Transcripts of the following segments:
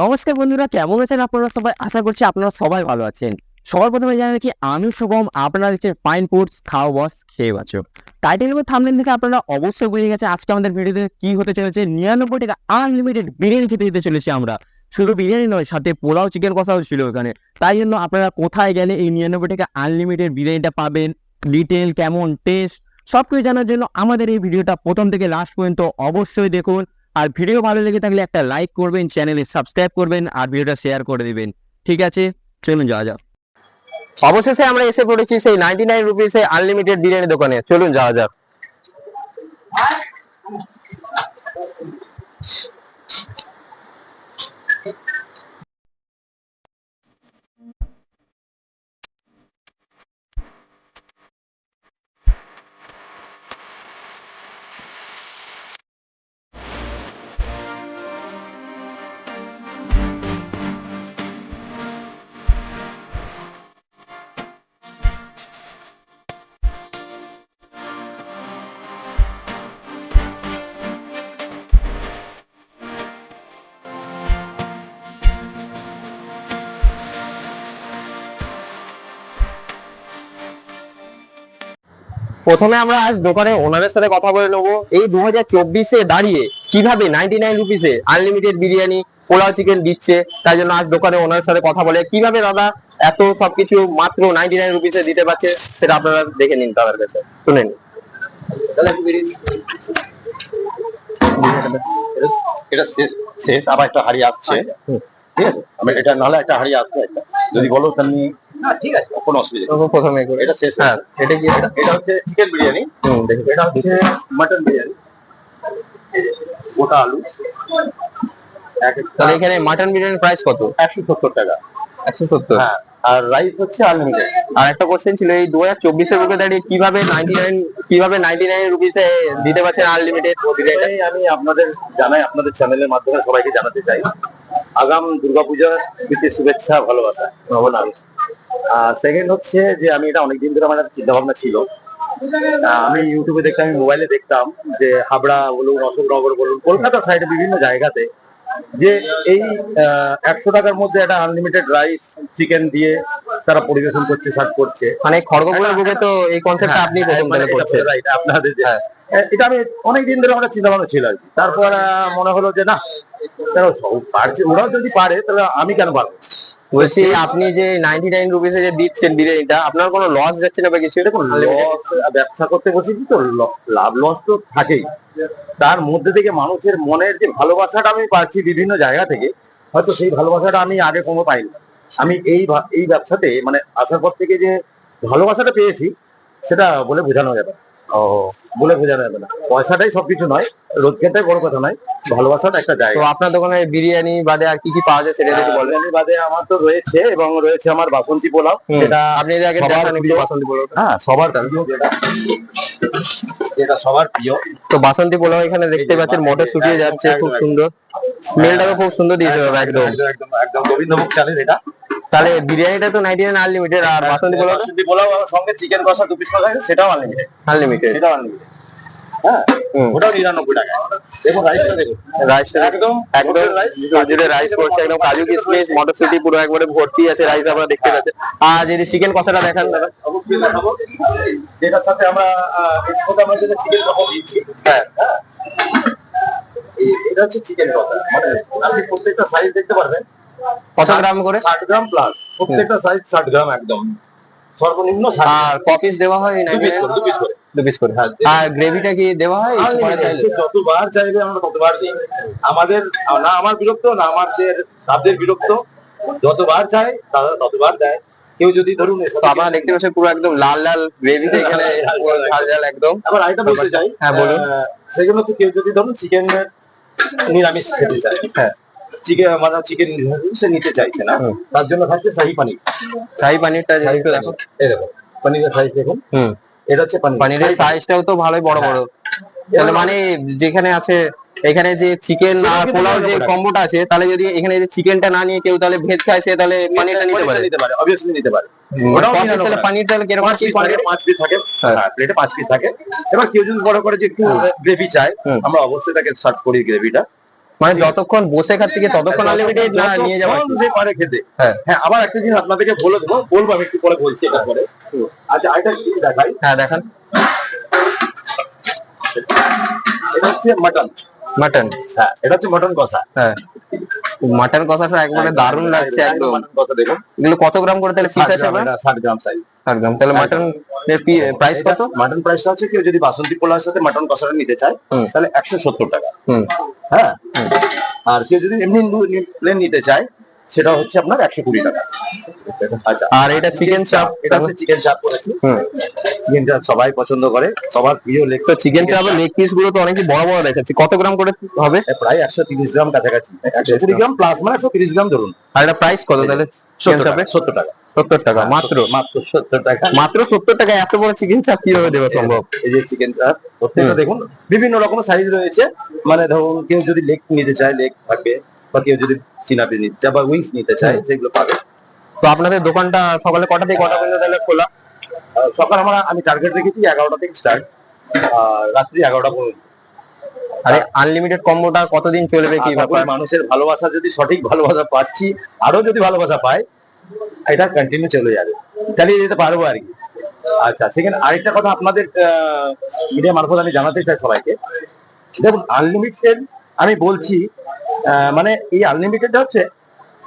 নমস্কার বন্ধুরা, কেমন আছেন আপনারা সবাই? আশা করছি আপনারা সবাই ভালো আছেন। সবার প্রথমে জানাই কি, আমি শুভম, আপনারা দেখছেন ফাইন ফুডস খাওয়া বস, খেয়ে বাঁচো। টাইটেল এবং থামলেন থেকে আপনারা অবশ্যই বুঝে গেছে আজকে আমাদের ভিডিওতে কি হতে চলেছে। নিরানব্বই টাকা আনলিমিটেড বিরিয়ানি খেতে দিতে চলেছি আমরা। শুধু বিরিয়ানি নয়, সাথে পোলাও চিকেন কষাও ছিল ওখানে। তাই জন্য আপনারা কোথায় গেলে এই নিরানব্বই টাকা আনলিমিটেড বিরিয়ানিটা পাবেন? ডিটেল কেমন টেস্ট সব কিছু জানার জন্য আমাদের এই ভিডিওটা প্রথম থেকে লাস্ট পর্যন্ত অবশ্যই দেখুন। আর ভিডিও ভালো লেগে থাকলে একটা লাইক করবেন চ্যানেলে সাবস্ক্রাইব করবেন আর ভিডিওটা শেয়ার করে দিবেন। ঠিক আছে? চলুন যাওয়া যাক। অবশেষে আমরা এসে পড়েছি সেই নাইনটি নাইন রুপিসে আনলিমিটেড বিরিয়ানি দোকানে। চলুন যাওয়া যাক। প্রথমে আমরা আজ দোকানে ওনারের সাথে কথা বলে নেব। এই দু হাজার চব্বিশে দাঁড়িয়ে কীভাবে নাইনটি নাইন রুপিসে আনলিমিটেড বিরিয়ানি পোলাও চিকেন দিচ্ছে তাই জন্য আজ দোকানে ওনারের সাথে কথা বলে কীভাবে দাদা এত সবকিছু মাত্র নাইনটি নাইন রুপিসে দিতে পারছে সেটা আপনারা দেখে নিন তাদের কাছে শুনে নিন। এটা শেষ শেষ আবার একটা হাড়ি আসছে। ঠিক আছে? আমি এটা নাহলে একটা হাড়ি আসবে। একটা যদি বলো তাহলে না ঠিক আছে কোনো অসুবিধা নেই। প্রথমে করে এটা শেষ হ্যাঁ এটা কি এটা? এটা হচ্ছে চিকেন বিরিয়ানি। হুম দেখি। এটা হচ্ছে মাটন বিরিয়ানি। গোটা আলু। একটা তাহলে এখানে মাটন বিরিয়ানির প্রাইস কত? একশো সত্তর টাকা। একশো সত্তর? হ্যাঁ আর রাইস হচ্ছে আনলিমিটেড আর একটা কোশ্চেন ছিল এই দু হাজার চব্বিশের বুকে দাঁড়িয়ে কীভাবে নাইনটি নাইন কীভাবে নাইনটি নাইন রুপিসে দিতে পারছেন আনলিমিটেড আমি আপনাদের জানাই আপনাদের চ্যানেলের মাধ্যমে সবাইকে জানাতে চাই। আগাম দুর্গাপূজার প্রীতি শুভেচ্ছা ভালোবাসা। নবনাম সেকেন্ড হচ্ছে যে আমি এটা অনেকদিন ধরে আমার চিন্তা ভাবনা ছিল। আমি ইউটিউবে দেখতাম আমি মোবাইলে দেখতাম যে হাবড়া বলুন অশোকনগর বলুন কলকাতা সাইডে বিভিন্ন জায়গাতে যে এই একশো টাকার মধ্যে একটা আনলিমিটেড রাইস চিকেন দিয়ে তারা পরিবেশন করছে সার্ভ করছে। মানে খড়গপুরের বুকে তো এই কনসেপ্টটা আপনি প্রথম মানে থেকে করছেন। এটা এটা আপনাদের যে- এটা আমি অনেকদিন ধরে আমার চিন্তা ভাবনা ছিল আর কি। তারপর মনে হলো যে না সব পারছে ওরাও যদি পারে তাহলে আমি কেন পারব? বলছি আপনি যে নাইনটি নাইন রুপিসে যে দিচ্ছেন বিরিয়ানিটা আপনার কোনো লস যাচ্ছে না বা কিছু? এটা কোনো লস ব্যবসা করতে বসেছি তো লাভ লস তো থাকেই। তার মধ্যে থেকে মানুষের মনের যে ভালোবাসাটা আমি পাচ্ছি বিভিন্ন জায়গা থেকে হয়তো সেই ভালোবাসাটা আমি আগে কোনো পাইনি। আমি এই এই ব্যবসাতে মানে আসার পর থেকে যে ভালোবাসাটা পেয়েছি সেটা বলে বোঝানো যাবে। ও। বলে বোঝানো যাবে না। পয়সাটাই সবকিছু নয়। রোজগারটাই বড় কথা নয় ভালোবাসাটা একটা তো জায়গা আপনার দোকানে বিরিয়ানি বাদে আর কি কি পাওয়া যায় সেটা একটু বলবেন বিরিয়ানি বাদে আমার তো রয়েছে এবং রয়েছে আমার বাসন্তী পোলাও। যেটা আপনি এর আগে বাসন্তী পোলাও হ্যাঁ সবার যেটা। সবার প্রিয়। তো বাসন্তী পোলাও এখানে দেখতে পাচ্ছেন মটর শুকিয়ে যাচ্ছে খুব সুন্দর। স্মেলটাও খুব সুন্দর দিয়েছে একদম একদম। একদম গোবিন্দভোগ চালের এটা। তাহলে বিরিয়ানিটা তো নাইনটি নাইন আনলিমিটেড আর বাসন্তী পোলাও বাসন্তী পোলাও সঙ্গে চিকেন কষা দু পিস কষা সেটাও আনলিমিটেড আনলিমিটেড সেটাও আনলিমিটেড হ্যাঁ ওটাও নিরানব্বই টাকা। দেখুন রাইসটা দেখুন। রাইসটা একদম একদম রাইস জুড়ে রাইস করছে একদম কাজু কিশমিশ মটরশুটি পুরো একবারে ভর্তি আছে রাইস আপনারা দেখতে পাচ্ছেন। আর যদি চিকেন কষাটা দেখান দাদা। অবশ্যই দেখাবো। যেটার সাথে আমরা আহ, আমরা যেটা চিকেন কষা দিচ্ছি হ্যাঁ। হ্যাঁ এটা হচ্ছে চিকেন কষা মানে আপনি প্রত্যেকটা সাইজ দেখতে পারবেন। কত গ্রাম করে? ষাট গ্রাম প্লাস প্রত্যেকটা সাইজ ষাট গ্রাম একদম। সর্বনিম্ন আর কপিস দেওয়া হয় করে দু পিস করে। দু পিস করে হ্যাঁ। আর গ্রেভিটা কি দেওয়া হয়? যতবার চাইবে আমরা ততবার দিই। আমাদের না আমার বিরক্ত না আমাদের স্টাফদের বিরক্ত। যতবার চাই তারা ততবার দেয়। কেউ যদি ধরুন তো আপনারা দেখতে পাচ্ছেন পুরো একদম লাল লাল গ্রেভিতে এখানে পুরো ঝাল ঝাল একদম। আবার আইটা বলতে চাই হ্যাঁ, বলুন। সেগুলো হচ্ছে কেউ যদি ধরুন চিকেন নিরামিষ খেতে চায়। হ্যাঁ। চিকেন মানে চিকেন সে নিতে চাইছে না। তার জন্য থাকছে শাহি পানির। শাহি পানিরটা দেখো। এই দেখো পানিরের সাইজ দেখুন। হুম। এটা হচ্ছে পানির। পানিরের সাইজটাও তো ভালোই বড় বড়। তাহলে মানে যেখানে আছে এখানে যে চিকেন আর পোলাও যে কম্বোটা আছে তাহলে যদি এখানে যে চিকেনটা না নিয়ে কেউ তাহলে ভেজ খায় সে তাহলে পানিরটা নিতে পারে। নিতে পারে অবভিয়াসলি নিতে পারে। ওটাও তাহলে কীরকম পাঁচ কি পিস থাকে পাঁচ পিস থাকে। হ্যাঁ। হ্যাঁ প্লেটে পাঁচ পিস থাকে। এবার কেউ যদি বড় করে যে একটু গ্রেভি চায় হুম। আমরা অবশ্যই তাকে সার্ভ করি গ্রেভিটা মানে যতক্ষণ বসে খাচ্ছে কি ততক্ষণ আনলিমিটেড না নিয়ে যাওয়া যতক্ষণ পারে খেতে। হ্যাঁ। হ্যাঁ আবার একটা জিনিস আপনাদেরকে বলে দেবো বলব আমি একটু পরে বলছি এটা পরে আচ্ছা আরেকটা জিনিস দেখাই। হ্যাঁ দেখান। এটা হচ্ছে মাটন মাটন হ্যাঁ এটা হচ্ছে মটন কষা। হ্যাঁ। মাটন কষাটা একবারে দারুণ লাগছে একদম এগুলো কত গ্রাম করে তাহলে পিস আপনার ষাট গ্রাম সাইজ ষাট গ্রাম। তাহলে মাটন প্রাইস কত? মাটন প্রাইসটা হচ্ছে কেউ যদি বাসন্তী পোলার সাথে মাটন কষাটা নিতে চায়। তাহলে একশো সত্তর টাকা। হুম। হ্যাঁ? আর কেউ যদি এমনি প্লেন নিতে চায় সেটা হচ্ছে আপনার একশো কুড়ি টাকা। আচ্ছা। আর এটা চিকেন চাপ এটা হচ্ছে চিকেন চাপ করেছি। চিকেন চাপ সবাই পছন্দ করে। সবার প্রিয় লেগ তো চিকেন চাপের লেগ পিসগুলো তো অনেক বড় বড় দেখাচ্ছি। কত গ্রাম করে হবে? প্রায় একশো তিরিশ গ্রাম কাছাকাছি। একশো কুড়ি গ্রাম প্লাস মানে একশো তিরিশ গ্রাম ধরুন। আর এটা প্রাইস কত তাহলে? চিকেন টাকা সত্তর টাকা। সত্তর টাকা মাত্র? মাত্র সত্তর টাকা। মাত্র সত্তর টাকা এত বড় চিকেন চাপ কীভাবে দেওয়া সম্ভব? এই যে চিকেন চাপ প্রত্যেকটা দেখুন বিভিন্ন রকম সাইজ রয়েছে। মানে ধরুন কেউ যদি লেগ নিতে চায় লেগ থাকবে বা কেউ যদি সিনাপি নিতে চায় বা উইংস নিতে চায় সেগুলো পাবে। তো আপনাদের দোকানটা সকালে কটা থেকে কটা পর্যন্ত তাহলে খোলা? সকাল আমরা আমি টার্গেট রেখেছি এগারোটা থেকে স্টার্ট আর রাত্রি এগারোটা পর্যন্ত। আরে আনলিমিটেড কম্বোটা কতদিন চলবে কি ব্যাপার? মানুষের ভালোবাসা যদি সঠিক ভালোবাসা পাচ্ছি আরও যদি ভালোবাসা পাই এটা কন্টিনিউ চলে যাবে। চালিয়ে যেতে পারব আর কি। আচ্ছা সেখানে আরেকটা কথা আপনাদের মিডিয়া মারফত আমি জানাতে চাই সবাইকে। দেখুন আনলিমিটেড আমি বলছি মানে এই আনলিমিটেড হচ্ছে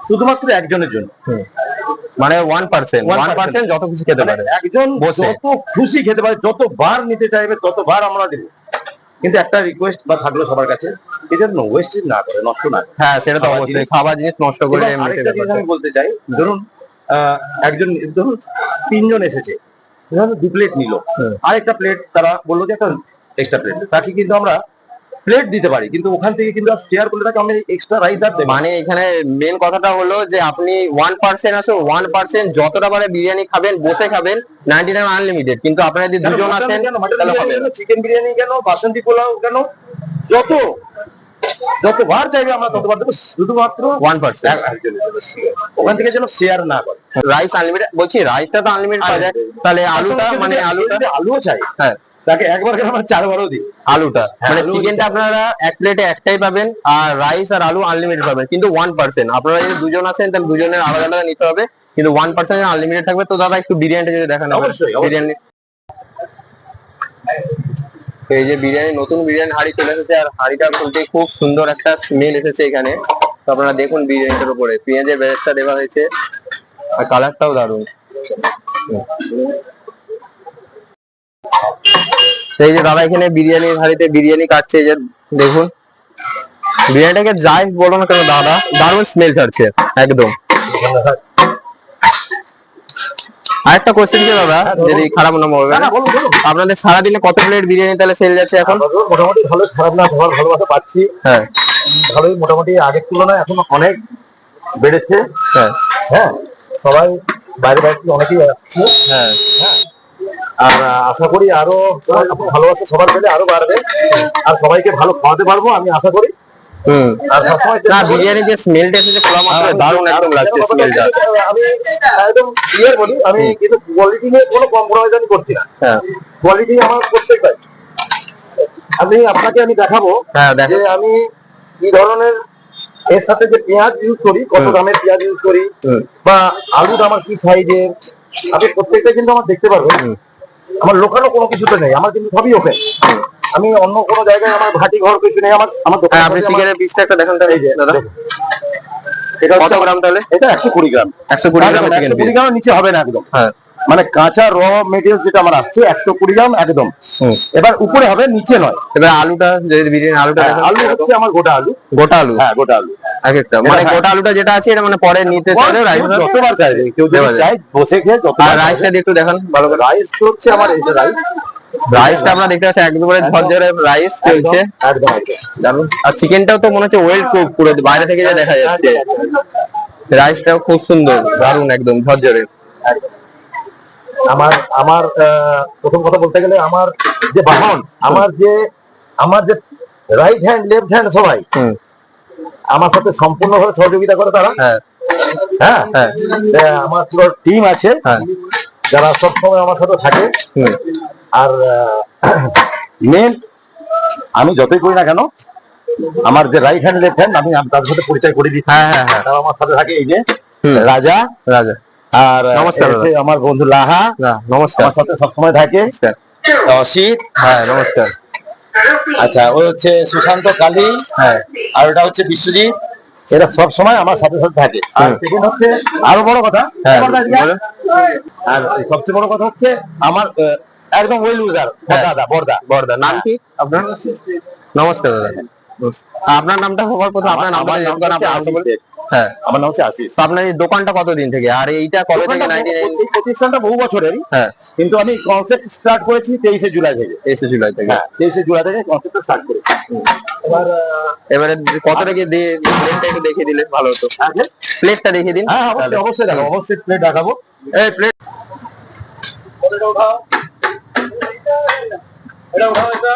শুধুমাত্র একজনের জন্য। মানে ওয়ান পার্সেন্ট ওয়ান পার্সেন্ট যত কিছু খেতে মানে পারে। একজন। যত খুশি খেতে পারে যতবার নিতে চাইবে ততবার আমরা দেবো। কিন্তু একটা রিকোয়েস্ট বা থাকল সবার কাছে এটা ওয়েস্টেজ না করে নষ্ট না হ্যাঁ সেটা তো অবশ্যই। খাবার জিনিস নষ্ট করে। আমি বলতে চাই ধরুন আহ, একজন ধরুন তিনজন এসেছে ধরুন দু প্লেট নিল। আরেকটা প্লেট তারা বলল যে একটা এক্সট্রা প্লেট তাকে কিন্তু আমরা প্লেট দিতে পারি কিন্তু ওখান থেকে কিন্তু শেয়ার করলে তাকে আমি এক্সট্রা রাইস আর দেবো মানে এখানে মেন কথাটা হলো যে আপনি ওয়ান পার্সেন্ট আসো ওয়ান পার্সেন্ট যতটা পারে বিরিয়ানি খাবেন বসে খাবেন নাইনটি নাইন আনলিমিটেড কিন্তু আপনারা যদি দুজন আসেন। চিকেন বিরিয়ানি কেন বাসন্তী পোলাও কেন? যত যতবার চাইবে আমরা ততবার দেবো শুধুমাত্র ওয়ান পার্সেন্ট। ওখান থেকে যেন শেয়ার না করে। রাইস আনলিমিটেড বলছি রাইসটা তো আনলিমিটেড পাওয়া যায়। তাহলে আলুটা মানে আলুটা আলুও চাই হ্যাঁ। তাকে একবার করে আমরা চারবারও দিই। আলুটা। হ্যাঁ, মানে চিকেনটা আপনারা এক প্লেটে একটাই পাবেন আর রাইস আর আলু আনলিমিটেড পাবেন কিন্তু ওয়ান পার্সেন্ট আপনারা যদি দুজন আসেন তাহলে দুজনের আলাদা আলাদা নিতে হবে কিন্তু ওয়ান পার্সেন্ট আনলিমিটেড থাকবে। তো দাদা একটু বিরিয়ানিটা যদি দেখান অবশ্যই। বিরিয়ানি এই যে বিরিয়ানি নতুন বিরিয়ানি হাঁড়ি চলে এসেছে আর হাঁড়িটা খুলতে খুব সুন্দর একটা স্মেল এসেছে এখানে। তো আপনারা দেখুন বিরিয়ানিটার উপরে। পেঁয়াজের বেরেস্তা দেওয়া হয়েছে আর কালারটাও দারুণ। এই যে দাদা এখানে বিরিয়ানির হাঁড়িতে বিরিয়ানি কাটছে এই যে দেখুন। বিরিয়ানিটাকে যাই বলো না কেন দাদা দারুণ স্মেল ছাড়ছে একদম। আরেকটা কোশ্চেন ছিল দাদা যদি খারাপ না বলুন। আপনাদের সারাদিনে কত প্লেট বিরিয়ানি তাহলে সেল যাচ্ছে এখন? মোটামুটি ভালো খারাপ না সবার ভালোবাসা পাচ্ছি। হ্যাঁ। ভালোই মোটামুটি আগের তুলনায় এখন অনেক বেড়েছে। হ্যাঁ। হ্যাঁ সবাই বাইরে বাইরে অনেকেই আসছে। হ্যাঁ। হ্যাঁ। আর আশা করি আরও ভালোবাসা সবার পেলে আরও বাড়বে। আর সবাইকে ভালো খাওয়াতে পারব আমি আশা করি। হুম। আর সবসময় না চেষ্টা করি- বিরিয়ানি যে স্মেলটা এসেছে খোলা মাত্র দারুণ একদম লাগছে স্মেলটা আমি একদম ক্লিয়ার বলি আমি কিন্তু কোয়ালিটি নিয়ে কোনো কম্প্রোমাইজ আমি করছি না। হ্যাঁ। কোয়ালিটি আমার আমি আপনাকে আমি দেখাবো হ্যাঁ যে আমি কি ধরনের এর সাথে যে পেঁয়াজ ইউজ করি কত দামের পেঁয়াজ ইউজ করি। বা আলুটা আমার কি সাইজের আপনি প্রত্যেকটা কিন্তু আমার দেখতে পারবেন। আমার লোকানো কোনো কিছুতে নেই আমার কিন্তু সবই ওপেন আমি অন্য কোনো জায়গায় আমার ঘাটি ঘর কিছু নেই আমার আমার দোকানে হ্যাঁ আপনি আমার- বিশটা একটা দেখান তাহলে এই যে, দাদা। এটা কত গ্রাম তাহলে? এটা একশো কুড়ি গ্রাম। একশো কুড়ি গ্রাম একশো কুড়ি পিস গ্রামের নিচে হবে না একদম। হ্যাঁ। মানে কাঁচা র মেটেরিয়াল যেটা আমার আসছে একশো কুড়ি গ্রাম একদম। এবার উপরে হবে নিচে নয়। এবার আলুটা যদি বিরিয়ানি আলুটা হ্যাঁ, আলু হচ্ছে আমার গোটা আলু। গোটা আলু? হ্যাঁ গোটা আলু। একটা মানে হ্যাঁ। গোটা আলুটা যেটা আছে এটা মানে পরে নিতে চাইলে রাইস যতবার চাইবে কেউ দেওয়া যায়। বসে খেয়ে আর রাইসটা একটু দেখান ভালো করে। রাইস হচ্ছে আমার এই যে রাইস রাইসটা আমরা দেখতে পাচ্ছি একবারে ঝরঝরে রাইস চলছে। একদম। একদম আর চিকেনটাও তো মনে হচ্ছে ওয়েল কুক পুরো বাইরে থেকে যা দেখা যাচ্ছে। রাইসটাও খুব সুন্দর দারুণ একদম ঝরঝরে। আমার আমার প্রথম কথা বলতে গেলে আমার যে বাহন আমার যে আমার যে রাইট হ্যান্ড লেফট হ্যান্ড সবাই আমার সাথে সম্পূর্ণভাবে সহযোগিতা করে তারা। হ্যাঁ। হ্যাঁ? হ্যাঁ। আমার পুরো টিম আছে। হ্যাঁ। যারা সবসময় আমার সাথে থাকে। আর মেন আমি যতই করি না কেন আমার যে রাইট হ্যান্ড লেফট হ্যান্ড আমি তাদের সাথে পরিচয় করে দিই। হ্যাঁ হ্যাঁ হ্যাঁ। আমার সাথে থাকে এই যে। রাজা রাজা। আর নমস্কার আমার বন্ধু লাহা নমস্কার। আমার সাথে সবসময় থাকে। অসিত হ্যাঁ নমস্কার। আচ্ছা ওই হচ্ছে সুশান্ত কালী। হ্যাঁ। আর ওটা হচ্ছে বিশ্বজিৎ। এরা সব সময় আমার সাথে সাথে থাকে। আর সেকেন্ড হচ্ছে আরও বড় কথা। হ্যাঁ। আর সবচেয়ে বড় কথা হচ্ছে আমার একদম ওয়েল ইউজার হ্যাঁ। দাদা বর্দা। বর্দা নাম কি? আপনার নমস্কার দাদা। আপনার নামটা সবার কথা আপনার নামটা হ্যাঁ। আমার নাম হচ্ছে আশিস। তো আপনার এই দোকানটা কতদিন থেকে? আর এইটা কবে থেকে নাইনটি প্রতিষ্ঠানটা বহু বছরেরই। হ্যাঁ। কিন্তু আমি কনসেপ্ট স্টার্ট করেছি তেইশে জুলাই থেকে। এসে জুলাই থেকে। হ্যাঁ তেইশে জুলাই থেকে কনসেপ্টটা স্টার্ট করেছি। এবার এবারে কত থেকে প্লেটটা একটু দেখিয়ে দিলে ভালো হতো? প্লেটটা দেখিয়ে দিন। হ্যাঁ অবশ্যই অবশ্যই দেখাবো অবশ্যই প্লেট দেখাবো। এই প্লেট এটা উঠাও। এটা উঠাও এটা।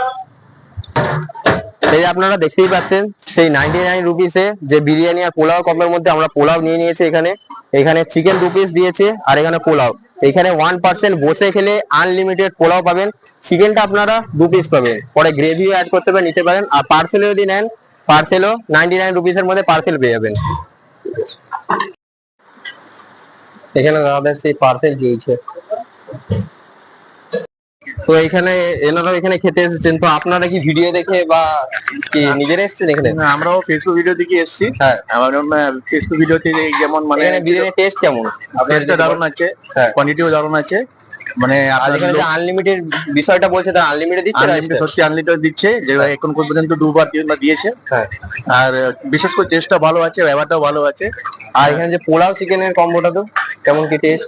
যে আপনারা দেখতেই পাচ্ছেন, সেই নাইনটি নাইন রুপিসে যে বিরিয়ানি আর পোলাও কমের মধ্যে আমরা পোলাও নিয়ে নিয়েছি এখানে। এখানে চিকেন দু পিস দিয়েছে আর এখানে পোলাও। এখানে ওয়ান পার্সেন্ট বসে খেলে আনলিমিটেড পোলাও পাবেন। চিকেনটা আপনারা দু পিস পাবেন। পরে গ্রেভিও অ্যাড করতে পারেন, নিতে পারেন। আর পার্সেলে যদি নেন পার্সেলও নাইনটি নাইন রুপিসের মধ্যে পার্সেল পেয়ে যাবেন। এখানে দাদাদের সেই পার্সেল দিয়েছে। তো এখানে এনারা এখানে খেতে এসেছেন। তো আপনারা কি ভিডিও দেখে বা কি নিজেরা এসেছেন এখানে? আমরাও ফেসবুক ভিডিও দেখে এসেছি। হ্যাঁ। আমার ফেসবুক ভিডিও থেকে যেমন মানে বিরিয়ানি টেস্ট কেমন? টেস্টটা দারুণ আছে। হ্যাঁ। কোয়ান্টিটিও দারুণ আছে। মানে আর এখানে যে আনলিমিটেড বিষয়টা বলছে তারা আনলিমিটেড দিচ্ছে? সত্যি আনলিমিটেড দিচ্ছে যে এখন পর্যন্ত দুবার তিনবার দিয়েছে। হ্যাঁ। আর বিশেষ করে টেস্টটা ভালো আছে ব্যবহারটাও ভালো আছে। আর এখানে যে পোলাও চিকেনের কম্বোটা তো কেমন কি টেস্ট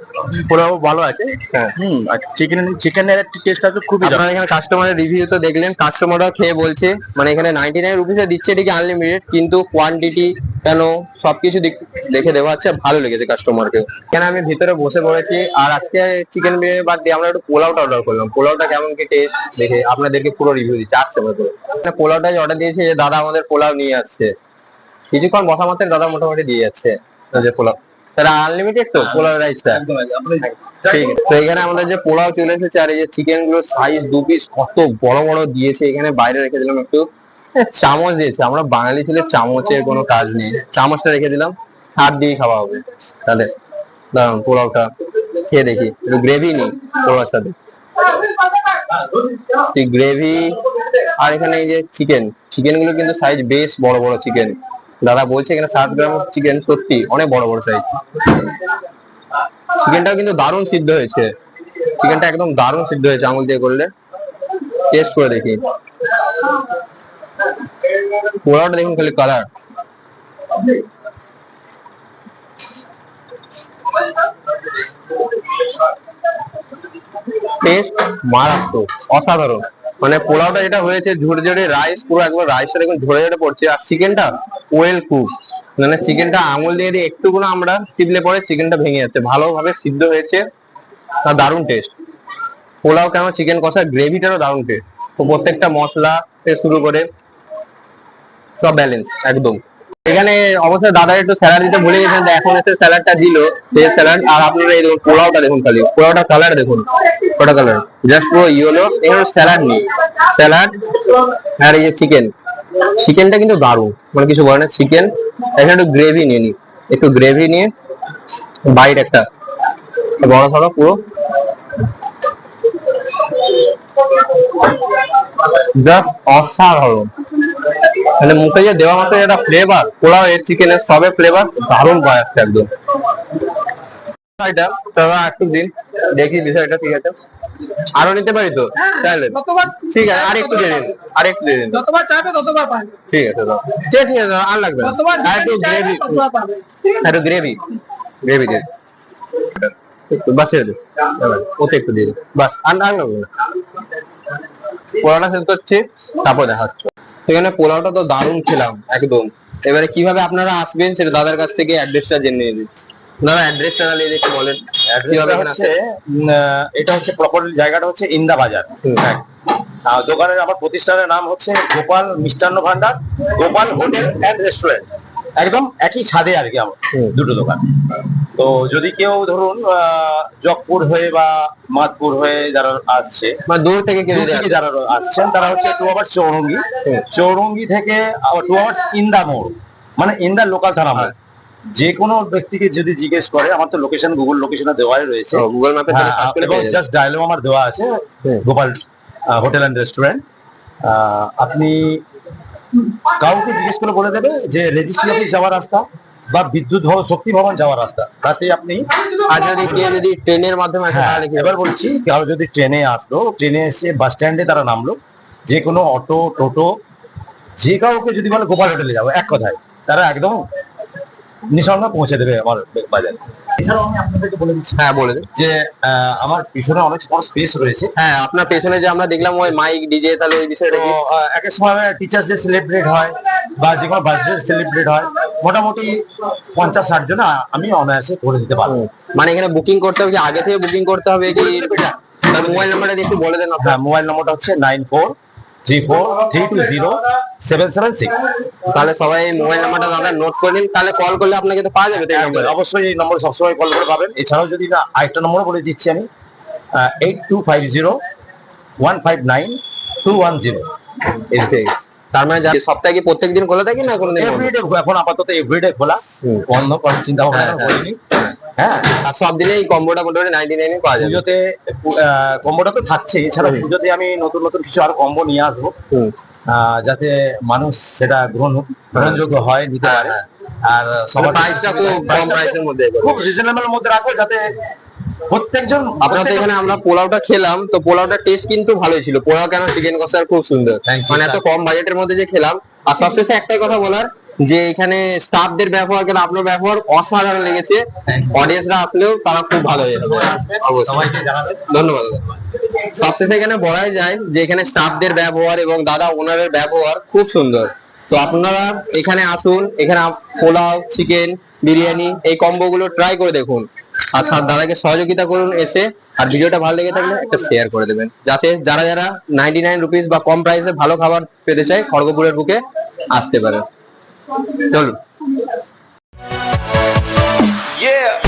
পোলাও ভালো আছে। হ্যাঁ। হুম আর চিকেন চিকেনের টেস্টটা তো খুবই। আপনারা এখানে কাস্টমারের রিভিউ তো দেখলেন কাস্টমাররা খেয়ে বলছে মানে এখানে নাইনটি নাইন রুপিসে দিচ্ছে ঠিকই আনলিমিটেড কিন্তু কোয়ান্টিটি কেন সবকিছু দেখে দেওয়া হচ্ছে ভালো লেগেছে কাস্টমারকে কেন আমি ভিতরে বসে পড়েছি? আর আজকে চিকেন বিরিয়ানি বাদ দিয়ে আমরা একটু পোলাওটা অর্ডার করলাম। পোলাওটা কেমন কি টেস্ট দেখে আপনাদেরকে পুরো রিভিউ দিচ্ছে। আসছে এখানে পোলাওটা যে অর্ডার দিয়েছে যে দাদা আমাদের পোলাও নিয়ে আসছে। কিছুক্ষণ বসা মাত্র দাদা মোটামুটি দিয়ে যাচ্ছে। যে পোলাও। তারা আনলিমিটেড তো পোলাও রাইসটা। ঠিক। তো এখানে আমাদের যে পোলাও চলে এসেছে আর এই যে চিকেনগুলো সাইজ দু পিস কত বড় বড় দিয়েছে এখানে বাইরে রেখে দিলাম একটু। চামচ দিয়েছে। আমরা বাঙালি ছেলে চামচের কোনো কাজ নেই। চামচটা রেখে দিলাম। হাত দিয়ে খাওয়া হবে। তাহলে দাঁড়ান পোলাওটা খেয়ে দেখি। একটু গ্রেভি নেই পোলাওর সাথে। গ্রেভি আর এখানে এই যে চিকেন চিকেনগুলো কিন্তু সাইজ বেশ বড় বড় চিকেন দাদা বলছে এখানে সাত গ্রাম চিকেন সত্যি অনেক বড় বড় সাইজ চিকেনটাও কিন্তু দারুণ সিদ্ধ হয়েছে। চিকেনটা একদম দারুণ সিদ্ধ হয়েছে আঙুল দিয়ে করলে। টেস্ট করে দেখি। পোলাওটা দেখুন খালি কালার টেস্ট মারাত্মক, অসাধারণ। মানে পোলাওটা যেটা হয়েছে ঝুড়ে ঝুড়ে রাইস পুরো একবার রাইসটা দেখুন ঝরে ঝরে পড়ছে। আর চিকেনটা ওয়েল কুক মানে চিকেনটা আঙুল দিয়ে দিয়ে একটুকুনো আমরা টিপলে পরে চিকেনটা ভেঙে যাচ্ছে। ভালোভাবে সিদ্ধ হয়েছে, আর দারুণ টেস্ট পোলাও কেন চিকেন কষা গ্রেভিটারও দারুণ টেস্ট তো প্রত্যেকটা মশলা থেকে শুরু করে সব ব্যালেন্স একদম। এখানে অবশ্যই দাদা একটু স্যালাড দিতে ভুলে গেছেন এখন এসে স্যালাডটা দিল সেই স্যালাড আর আপনারা এই দেখুন পোলাওটা দেখুন খালি, পোলাওটা কালার দেখুন কটা কালার জাস্ট পুরো ইয়েলো এখানে স্যালাড নেই। স্যালাড আর এই যে চিকেন চিকেনটা কিন্তু দারুণ মানে কিছু বলে না চিকেন এখানে একটু গ্রেভি নিয়ে নি, একটু গ্রেভি নিয়ে বাইট একটা, বড় সড়ো পুরো জাস্ট অসাধারণ। মানে মুখে যে দেওয়া মাত্র একটা ফ্লেভার পোলাও এর চিকেনের সবে ফ্লেভার দারুণ যাচ্ছে একদম। একটু দিন দেখি বিষয়টা ঠিক আছে? আরও নিতে পারি তো? চাইলে ঠিক আছে আর একটু দিয়ে দিন আর একটু দিয়ে দিন। যতবার চাইবে ততবার পাবে। ঠিক আছে দাদা ঠিক আছে, দাদা, আর লাগবে। আর একটু গ্রেভি একটু গ্রেভি গ্রেভি দিয়ে দিন। বাস ছেড়ে দিন। ওতে একটু দিয়ে দিন। বাস আর লাগবে না। পোলাওটা শেষ করছি তারপর দেখাচ্ছ। সেখানে পোলাওটা তো দারুণ খেলাম একদম। এবারে কীভাবে আপনারা আসবেন সেটা দাদার কাছ থেকে অ্যাড্রেসটা জেনে নিয়ে দিন দাদা অ্যাড্রেসটা তাহলে একটু বলেন। হচ্ছে এটা হচ্ছে প্রপার জায়গাটা হচ্ছে ইন্দা বাজার। হ্যাঁ। আর দোকানের আমার প্রতিষ্ঠানের নাম হচ্ছে Gopal Mishtanna Bhandar Gopal hotel and restaurant একদম একই ছাদে আর কি আমার দুটো দোকান। তো যদি কেউ ধরুন আহ, জগপুর হয়ে বা মাদপুর হয়ে যারা আসছে মানে দূর থেকে যারা আসছেন তারা হচ্ছে টু আওয়ার্স চৌরঙ্গি। চৌরঙ্গি থেকে টু আওয়ার্স ইন্দা মোড় মানে ইন্দা লোকাল থানা মোড়। যে কোনো ব্যক্তিকে যদি জিজ্ঞেস করে আমার তো লোকেশন গুগল লোকেশনে দেওয়াই রয়েছে। গুগল ম্যাপে হ্যাঁ, এবং জাস্ট ডায়লগ আমার দেওয়া আছে গোপাল হোটেল অ্যান্ড রেস্টুরেন্ট আপনি কাউকে জিজ্ঞেস করে বলে দেবে যে রেজিস্ট্রি অফিস যাওয়ার রাস্তা। বা বিদ্যুৎ ভবন শক্তি ভবন যাওয়ার রাস্তা। তাতে আপনি আর যদি কেউ যদি ট্রেনের মাধ্যমে আসে হ্যাঁ তাহলে কি এবার বলছি কারও যদি ট্রেনে আসলো ট্রেনে এসে বাস স্ট্যান্ডে তারা নামলো যে কোনো অটো টোটো যে কাউকে যদি বলে গোপাল হোটেলে যাব এক কথায় তারা একদম নিঃসন্দেহে পৌঁছে দেবে আমার বাজারে। এছাড়াও আমি আপনাদেরকে বলে দিচ্ছি। হ্যাঁ বলে দিন যে আমার পিছনে অনেক বড় স্পেস রয়েছে। হ্যাঁ আপনার পেছনে যে আমরা দেখলাম ওই মাইক ডিজে তাহলে ওই বিষয়টা কি? আহ, এক এক সময় টিচার্স ডে সেলিব্রেট হয় বা যে কোনো বার্থডে সেলিব্রেট হয়। মোটামুটি পঞ্চাশ ষাট জন আমি অনায়াসে করে দিতে পারব। মানে এখানে বুকিং করতে হবে কি? আগে থেকে বুকিং করতে হবে কি? মোবাইল নাম্বারটা একটু বলে দেন আপনার। হ্যাঁ মোবাইল নম্বরটা হচ্ছে nine four three four three two zero seven seven six তাহলে সবাই মোবাইল নাম্বারটা দাদা নোট করে নিন তাহলে কল করলে আপনাকে তো পাওয়া যাবে তো অবশ্যই এই নম্বরে সবসময় কল করে পাবেন। এছাড়াও যদি না আরেকটা নম্বর বলে দিচ্ছি আমি eight two five zero one five nine two one zero তার মানে সপ্তাহে কি খোলা থাকে না এভরিডে এখন আপাতত এভরিডে খোলা। বন্ধ করার চিন্তা ভাবনা হ্যাঁ, হ্যাঁ। করিনি। হ্যাঁ। আর সব কম্বোটা মোটামুটি নাইনটি নাইনে পাওয়া যাবে। পুজোতে কম্বোটা তো থাকছে এছাড়া পুজোতে আমি নতুন নতুন কিছু আরও কম্বো নিয়ে আসব। আহ, যাতে মানুষ সেটা গ্রহণ গ্রহণযোগ্য হয় নিতে পারে। আর সবার প্রাইসটা খুব কম প্রাইসের মধ্যে খুব রিজনেবল মধ্যে রাখো যাতে প্রত্যেকজন আপনাদের এখানে আমরা পোলাওটা খেলাম তো পোলাওটা টেস্ট কিন্তু ভালোই ছিল। পোলাও কেন চিকেন কষার খুব সুন্দর। মানে এত কম বাজেটের মধ্যে যে খেলাম। আর সবশেষে একটাই কথা বলার যে এখানে স্টাফদের ব্যবহার কেন আপনার ব্যবহার অসাধারণ লেগেছে। অডিয়েন্সরা আসলেও তারা খুব ভালো হয়েছে। ধন্যবাদ। সবশেষে এখানে বলাই যায় যে এখানে স্টাফদের ব্যবহার এবং দাদা ওনারের ব্যবহার খুব সুন্দর। তো আপনারা এখানে আসুন এখানে পোলাও চিকেন বিরিয়ানি এই কম্বো গুলো ট্রাই করে দেখুন। আর দাদাকে সহযোগিতা করুন এসে, আর ভিডিওটা ভালো লেগে থাকলে একটা শেয়ার করে দেবেন। যাতে যারা যারা নাইনটি নাইন রুপিস বা কম প্রাইসে ভালো খাবার পেতে চায় খড়গপুরের বুকে আসতে পারে। চলুন। Yeah.